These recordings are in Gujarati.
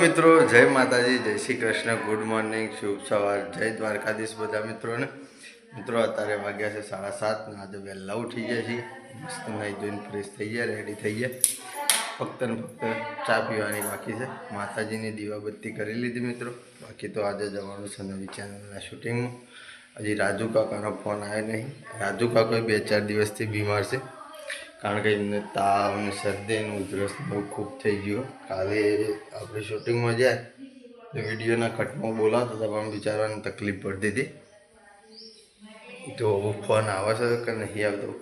મિત્રો, જય માતાજી, જય શ્રી કૃષ્ણ, ગુડ મોર્નિંગ, શુભ સવાર, જય દ્વારકાધીશ બધા મિત્રોને. મિત્રો, અત્યારે વાગ્યા છે સાડા સાત ને આજે વહેલા ઉઠી ગયા છીએ. મસ્ત નાઈ જોઈને ફ્રેશ થઈ ગયા રેડી થઈ ગયા. ફક્ત ને ફક્ત ચા પીવાની બાકી છે. માતાજીની દીવાબત્તી કરી લીધી મિત્રો. બાકી તો આજે જવાનું છે નવી ચેનલના શૂટિંગમાં હજી રાજુ કાકાનો ફોન આવ્યો નહીં. રાજુ કાકો બે ચાર દિવસથી બીમાર છે. કારણ કે એમને તાવ અને શરદીનું ઉધરસ બહુ ખૂબ થઈ ગયું. કાલે આપણે શૂટિંગમાં જાય, તો વિડીયોના કટમાં બોલાવતા હતા, પણ બિચારાને તકલીફ પડતી હતી. તો ફોન આવે છે કે નહીં આવતો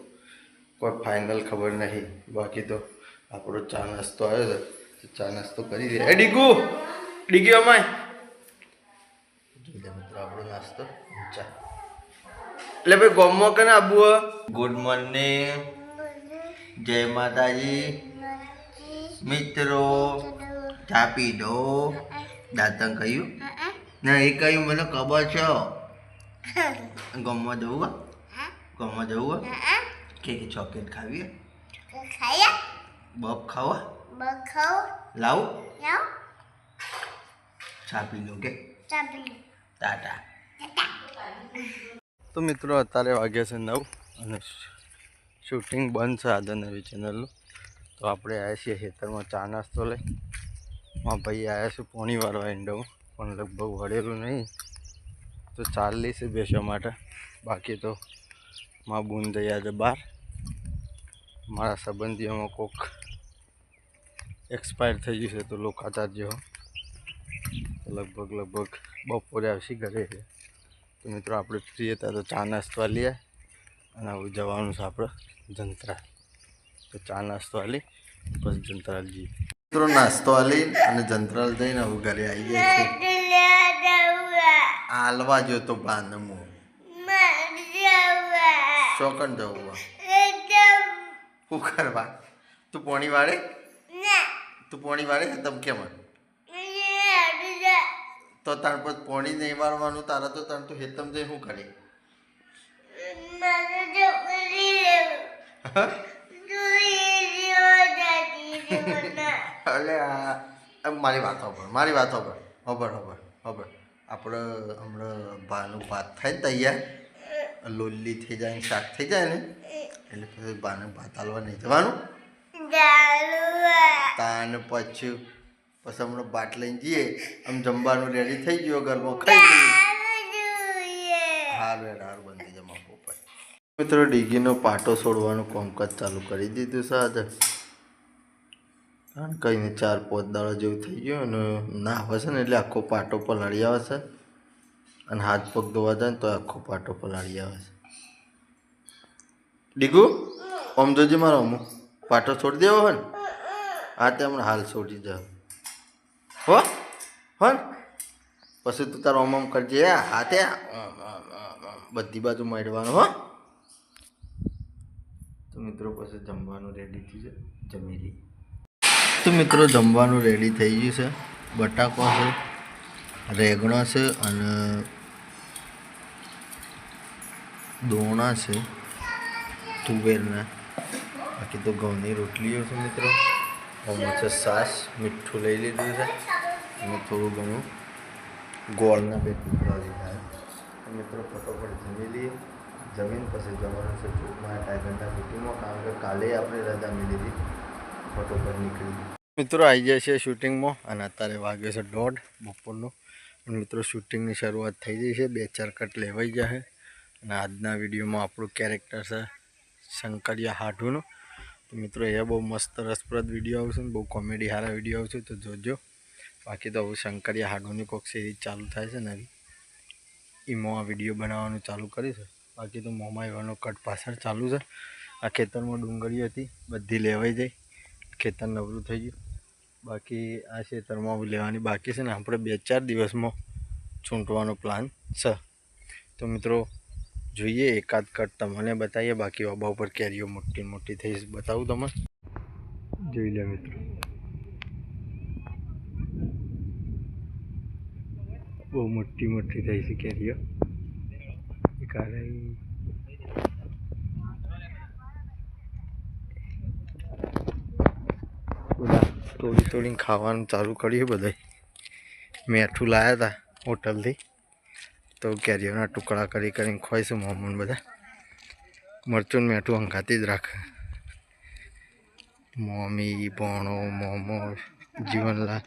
કોઈ ફાઇનલ ખબર નહીં. બાકી તો આપણો ચા નાસ્તો આવ્યો છે ચા નાસ્તો કરી દે. એ ડીગુ, ડીગી અમાય. મિત્રો, આપણો નાસ્તો ચા. એટલે ભાઈ ગોમમાં ને આબુ ગુડ મોર્નિંગ જય માતાજી. મિત્રો, ચા દો. દાંતણ કહ્યું? ના, એ કહ્યું, મને ખબર છે. ગમવા જવું ગમવા જવું કે ચોકલેટ ખાવી? બફ ખાવા લાવું? છાપી લો કે? ટાટા. તો મિત્રો, અત્યારે વાગ્યા છે નવ અને શૂટિંગ બંધ છે આદા નવી ચેનલનું. તો આપણે આવ્યા છીએ ખેતરમાં ચા નાસ્તો લઈ. માં ભાઈ આવ્યા છે પોણી વાળવા ઈંડોમાં, પણ લગભગ વળેલું નહીં. તો ચાલી છે બેસવા માટે. બાકી તો માં બૂન થયા છે બહાર. મારા સંબંધીઓમાં કોક એક્સપાયર થઈ ગયું છે તો લોકાચાર જેવો લગભગ લગભગ બપોરે આવશે ઘરે. તો મિત્રો આપણે ફ્રી હતા તો ચા નાસ્તો લઈએ અને હવે જવાનું છે આપણે. જંત્રાલ તો ચા નાસ્તો આલી, બસ જંત્રાલ જઈએ મિત્રો, નાસ્તો આલી અને જંત્રાલ જઈને હું ઘરે આવી જાય છે. હાલવા જો તો બાંધમો ચોકન જવું શું કરવા? તું પોણી વાળે? તું પોણી વાળે તમ કેમ? તો તાર પર પોણી નહીં વાળવાનું, તારા તો તાર તું હેતમ જઈ શું કરે? એટલે મારી વાત સાંભળ મારી વાત સાંભળ ખબર હોબર હોબર આપણે હમણાં ભાનું ભાત થાય ને તૈયાર લોલી થઈ જાય ને શાક થઈ જાય ને એટલે પછી ભાનું ભાત હાલવા નહીં જવાનું. તાન પછી પછી હમણાં બાટ લઈને જઈએ આમ જમવાનું રેડી થઈ ગયો ઘરમાં ખાઈ લઈએ. હાર હાર બંધી મિત્રો, ડીગીનો પાટો છોડવાનું કામકાજ ચાલુ કરી દીધું આજે. કારણ કહીને ચાર પાંચ દાડા જેવું થઈ ગયું અને ના છે ને એટલે આખો પાટો પલાળી આવે છે. અને હાથ પગ ધોવા જાય ને તો આખો પાટો પલાળી આવે છે. ડીગુ, ઓમ જોજે મારો અમુક પાટો છોડી દેવો હોય ને. આ તે હમણાં હાલ છોડી જાવ હો? હો પછી તું તારો ઓમ ઓમ કરજે. આ આમ. બધી બાજુ મળવાનું હો. તો મિત્રો પાસે જમવાનું રેડી થયું છે, જમી તો મિત્રો જમવાનું રેડી થઈ ગયું છે. બટાકો છે, રેગણો છે અને દોણા છે, તુવેરના. બાકી તો ઘઉંની રોટલીઓ છે મિત્રો. આમાં છે સાસ, મીઠું લઈ લીધું છે અને થોડું ઘણું ગોળના બે ટુકડા લીધા મિત્રો ફટોફટ જમી લઈએ. જમીન પછી જવાનું છે ચોકમાં ઘંટા શૂટિંગમાં કારણ કે કાલે આપણે રજા મળી ફોટો પર નીકળી મિત્રો આવી જાય છે શૂટિંગમાં અને અત્યારે વાગ્યો છે દોઢ બપોરનો. મિત્રો, શૂટિંગની શરૂઆત થઈ ગઈ છે. બે ચાર કટ લેવાઈ જાય અને આજના વિડીયોમાં આપણું કેરેક્ટર છે શંકરિયા હાઢુનું. તો મિત્રો એ બહુ મસ્ત રસપ્રદ વીડિયો આવશે ને, બહુ કોમેડી સારા વીડિયો આવશે, તો જોજો. બાકી તો હવે શંકરિયા હાઢુની કોઈક સિરીઝ ચાલુ થાય છે નવી એમાં. આ વીડિયો બનાવવાનું ચાલુ કર્યું છે બાકી તો મોમાં એવાનો કટ પાછળ ચાલુ છે. આ ખેતરમાં ડુંગળી હતી, બધી લેવાઈ જાય. ખેતર નવરું થઈ ગયું. બાકી આ ખેતરમાં લેવાની બાકી છે ને આપણે બે ચાર દિવસમાં ચૂંટવાનો પ્લાન છે. તો મિત્રો, જોઈએ એકાદ કટ તમને બતાવીએ. બાકી બાબા ઉપર કેરીઓ મોટી મોટી થઈ. બતાવું તમને. જોઈ લે મિત્રો. બહુ મોટી મોટી થઈ છે કેરીઓ. બધા તોડી તોડીને ખાવાનું ચાલુ કર્યું બધાય. મેઠું લાવ્યા હતા હોટલથી. તો કેરીઓના ટુકડા કરી કરીને ખોઈશું મોમોન બધા. મરચું મેઠું અંખાતી જ રાખે. મોમી, ભોણો મોમો જીવનલા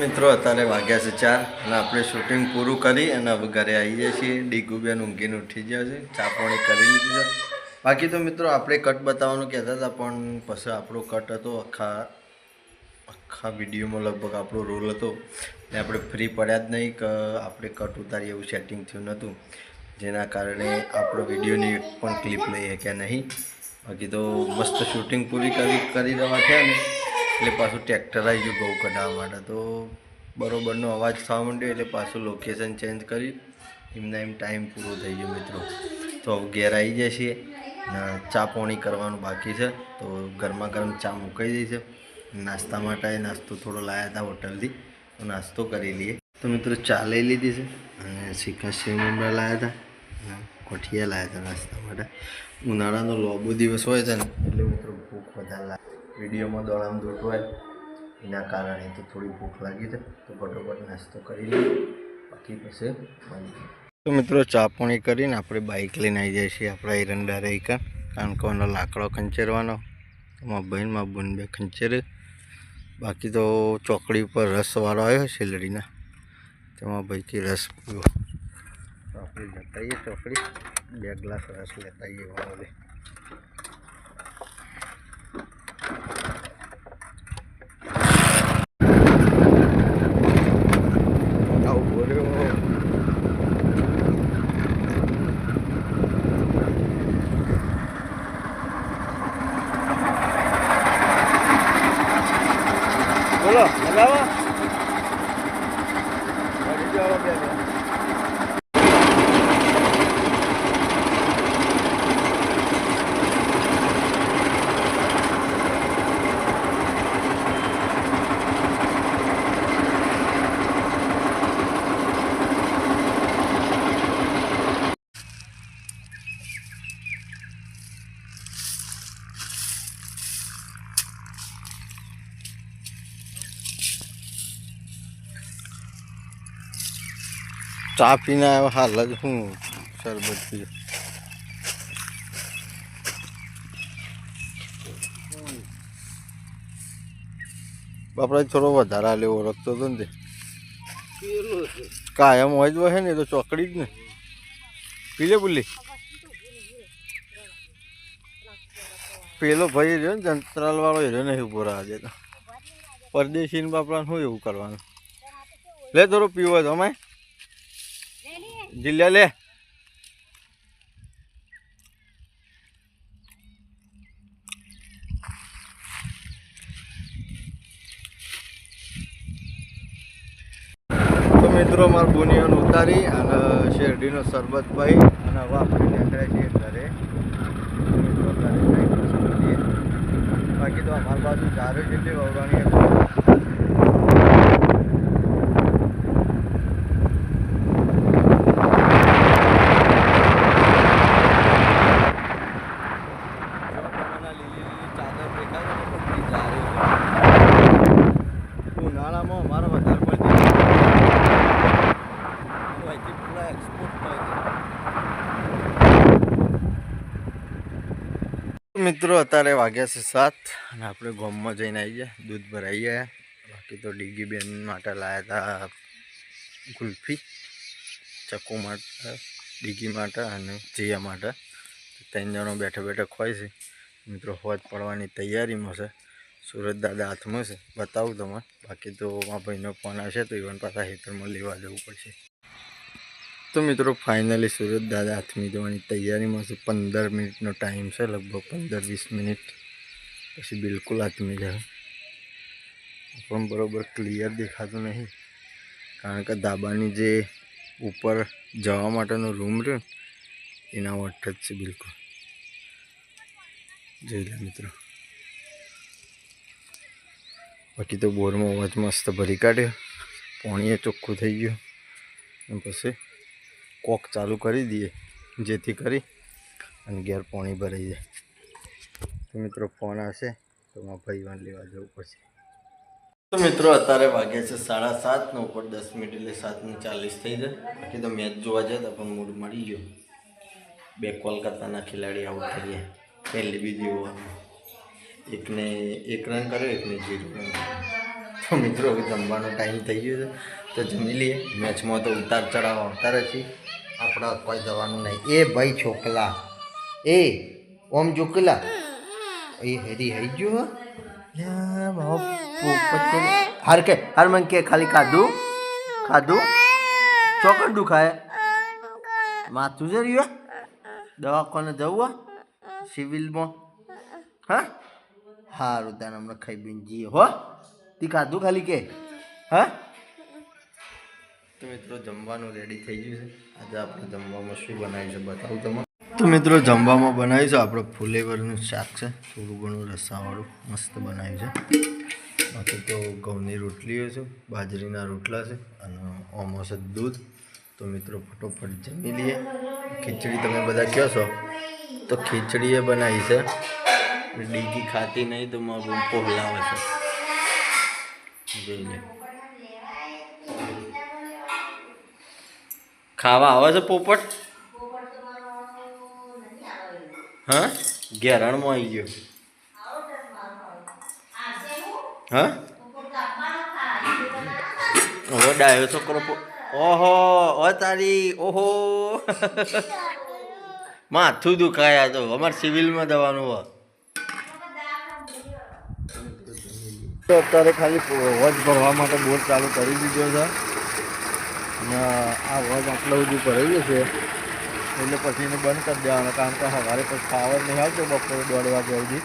મિત્રો, અત્યારે વાગ્યા છે ચાર અને આપણે શૂટિંગ પૂરું કરી અને હવે ઘરે આવીએ છીએ. ડીગુબેન ઊંઘીને ઉઠી ગયા છે. ચા પાણી કરી લીધી છે. બાકી તો મિત્રો, આપણે કટ બતાવવાનું કહેતા હતા, પણ પછી આપણો કટ હતો. આખા આખા વિડીયોમાં લગભગ આપણો રોલ હતો. ને આપણે ફ્રી પડ્યા જ નહીં કે આપણે કટ ઉતારીએ એવું સેટિંગ થયું નહોતું. જેના કારણે આપણો વિડીયોની પણ ક્લિપ લઈએ શક્યા નહીં. બાકી તો મસ્ત શૂટિંગ પૂરી કરી કરી દેવા છે ને એટલે પાછું ટ્રેક્ટર આવી ગયું ઘઉં કઢાવવા માટે. તો બરોબરનો અવાજ થવા માંડ્યો એટલે પાછું લોકેશન ચેન્જ કરી. એમના એમ ટાઈમ પૂરો થઈ ગયો મિત્રો. તો ઘેર આવી જાય ને ચા પાણી કરવાનું બાકી છે. તો ગરમા ગરમ ચા મુકાઈ દઈ છે. નાસ્તા માટે નાસ્તો થોડો લાવ્યા હતા હોટલથી. તો નાસ્તો કરી લઈએ. તો મિત્રો ચા લઈ લીધી છે. અને શિખા સેવ લાવ્યા હતા. કોઠિયા લાવ્યા હતા નાસ્તા માટે. ઉનાળાનો લોબો દિવસ હોય છે ને, એટલે મિત્રો ભૂખ વધારે લાગે. વિડીયોમાં દોડામ દોટ હોય એના કારણે તો થોડી ભૂખ લાગી છે. તો ફટોફટ નાસ્તો કરી લઈએ. બાકી પછી મળીએ. તો મિત્રો ચા પાણી કરીને આપણે બાઇક લઈને આવી જઈએ છીએ આપણા એરંડા રહી કાન કારણ કે એનો લાકડો ખંચેરવાનો. એમાં બહેનમાં બુન બે ખંચેરે. બાકી તો ચોકડી ઉપર રસવાળો આવ્યો શેલડીના તેમાં ભાઈથી રસ પીવો. આપણે જતા ચોકડી. બે ગ્લાસ રસ લેતા આવીએ વાળો આવું બોલ્યો બોલો મજામાં મળી જાઓ બે ચા પીને આવ્યો હાલ જ હું શરબત પીયો. બાપરા, થોડો વધારે લેવો રખતો હતો ને કાયમ હોય જ હોય ને તો ચોકડી જ ને. પીલે બુલ્લી. પેલો ભાઈ રહ્યો ને જંત્રાલ વાળો રહ્યો નહીં ઊભો રાજે તો. પરદેશી ને બાપડા શું એવું કરવાનું? લે, થોડો પીવો તો અમે જિલ્લા લે મિત્રો મારા બોનિયાને ઉતારી અને શેરડીનો સરબત ભાઈ અને વાપરી નીકળ્યા છીએ ઘરે. બાકી તો અમારી બાજુ ચારે જેટલી વવરાણી હતી ઉનાળામાં અમારે વધારે પડતી અહીંથી પૂરા એક્સપોર્ટ મિત્રો, અત્યારે વાગ્યા છે સાત અને આપણે ગામમાં જઈને આવી ગયા દૂધ ભરાઈ ગયા બાકી તો ડીગી બેન માટે લાવ્યા હતા ગુલ્ફી, ચક્કુ માટે, ડીગી માટે અને જીયા માટે. ત્રણ જણો બેઠા બેઠા ખોય છે. મિત્રો, હોજ પડવાની તૈયારીમાં છે. સુરત દાદા હાથમાં છે. બતાવું તમને. બાકી તો મારા ભાઈનો ફોન આવશે તો ઇવન પાછા હેતરમાં લેવા જવું પડશે. તો મિત્રો ફાઇનલી સુરત દાદા હાથમી જવાની તૈયારીમાં છે. પંદર મિનિટનો ટાઈમ છે, લગભગ પંદર વીસ મિનિટ. પછી બિલકુલ હાથમી જાય પણ બરાબર ક્લિયર દેખાતું નહીં. કારણ કે ધાબાની જે ઉપર જવા માટેનો રૂમ રહ્યો એના વટ જ છે બિલકુલ. જોઈ લે મિત્રો. બાકી તો બોરમાં અવાજ મસ્ત ભરી કાઢ્યો. પાણીએ ચોખ્ખું થઈ ગયું. પછી કોક ચાલુ કરી દઈએ, જેથી કરી અને ઘેર પાણી ભરાઈ જાય. તો મિત્રો ફોન આવશે તો મારા ભાઈવાન લેવા જવું પડશે. તો મિત્રો અત્યારે વાગ્યા છે સાડા સાત, ને ઉપર દસ મિનિટ એટલે સાતને ચાલીસ થઈ જાય. બાકી તો મેચ જોવા જતા પણ મૂડ મળી ગયો. બે કોલકાતાના ખેલાડી આઉટ થઈ ગયા. પહેલી બીજી ઓવરમાં. એકને એક રન કર્યો, એકને જીરો રન તો મિત્રો હવે જમવાનો ટાઈમ થઈ ગયો છે. તો જમી લઈએ. મેચમાં તો ઉતાર ચઢાવ આવતા રહેશે. આપણે કોઈ જવાનું નહીં. એ ભાઈ છોકલા. એ, ઓમ જોકલા. એ હેરી હઈ ગયો હાર કે, હાર મન કે, ખાલી ખાધું? ખાધું? ચોકડ દુખાય માથું છે રહ્યું દવાખાને જવું? સિવિલમાં. હા? હારું તાને હમણાં ખાઈ બીન જઈએ હો. તી ખાધું ખાલી કે? હા? તો મિત્રો જમવાનું રેડી થઈ ગયું છે. આજે આપણે જમવામાં શું બનાવ્યું છે બતાવું તમારે તો મિત્રો જમવામાં બનાવ્યું છે આપણે ફુલેવરનું શાક છે. થોડું ઘણું રસાવાળું મસ્ત બનાવ્યું છે. બાકી તો ઘઉંની રોટલીઓ છે, બાજરીના રોટલા છે અને ઓમોસ દૂધ. તો મિત્રો ફટોફટ જમી લઈએ. ખીચડી તમે બધા કહો છો? તો ખીચડી એ બનાવી છે. ડીગી ખાતી નહીં તો મારું પોહલાવે છે જોઈ લે. ખાવા આવે છે પોપટ? હા? ઘેરણમાં આવી ગયો. હા? હવે ડાયો છોકરો ઓહો, ઓ તારી, ઓહો. માથું દુખાયા તો. અમારે સિવિલમાં જવાનું હોય. તો અત્યારે ખાલી વોચ ભરવા માટે બોર ચાલુ કરી દીધો છે. અને આ વોચ આટલા સુધી ભરાઈ છે. એટલે પછી એને બંધ કરી દેવાનો, કારણ કે સવારે પછી પાવર નહીં આવતો બપોરે દોઢ વાગ્યા સુધી.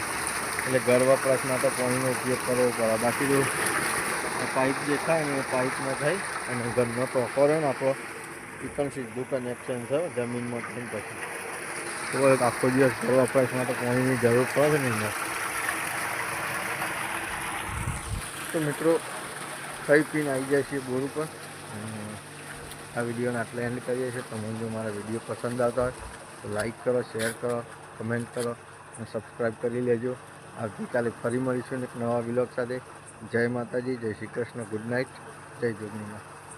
એટલે ઘર વપરાશમાં તો પાણીનો ઉપયોગ કરવો પડે. બાકી જો પાઇપ દેખાય ને એ પાઇપમાં થાય અને ઘરનો ટોકો રહે ને આપણો, એ પણ સીધું કનેક્શન છે જમીનમાં થઈને પછી. તો આખો દિવસ ઘર વપરાશમાં તો પાણીની જરૂર પડે નહીં તો મિત્રો, ખાઈ પીને આવી જાય છે બોર ઉપર. આ વિડીયોને આટલે એન્ડ કરીએ છીએ. તમને જો મારા વીડિયો પસંદ આવતા હોય, તો લાઈક કરો શેર કરો કમેન્ટ કરો અને સબસ્ક્રાઈબ કરી લેજો. આવતીકાલે ફરી મળીશું એક નવા વિલોગ સાથે. જય માતાજી, જય શ્રી કૃષ્ણ ગુડ નાઇટ જય જોગણીમાં